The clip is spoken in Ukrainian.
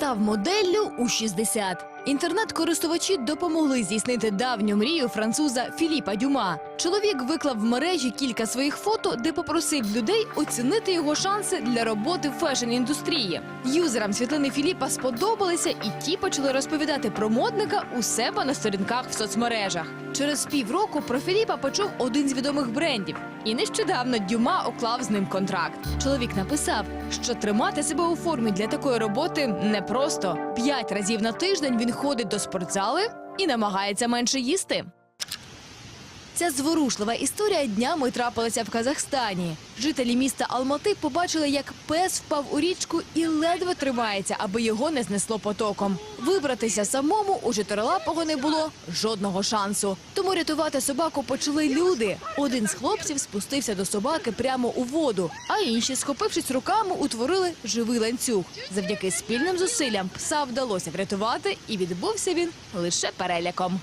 став моделлю у 60. Інтернет-користувачі допомогли здійснити давню мрію француза Філіпа Дюма. Чоловік виклав в мережі кілька своїх фото, де попросив людей оцінити його шанси для роботи в фешн-індустрії. Юзерам світлини Філіпа сподобалися, і ті почали розповідати про модника у себе на сторінках в соцмережах. Через півроку про Філіпа почув один з відомих брендів, і нещодавно Дюма уклав з ним контракт. Чоловік написав, що тримати себе у формі для такої роботи непросто. П'ять разів на тиждень ходить до спортзали і намагається менше їсти. Ця зворушлива історія днями трапилася в Казахстані. Жителі міста Алмати побачили, як пес впав у річку і ледве тримається, аби його не знесло потоком. Вибратися самому у чотирилапого не було жодного шансу. Тому рятувати собаку почали люди. Один з хлопців спустився до собаки прямо у воду, а інші, схопившись руками, утворили живий ланцюг. Завдяки спільним зусиллям пса вдалося врятувати, і відбувся він лише переляком.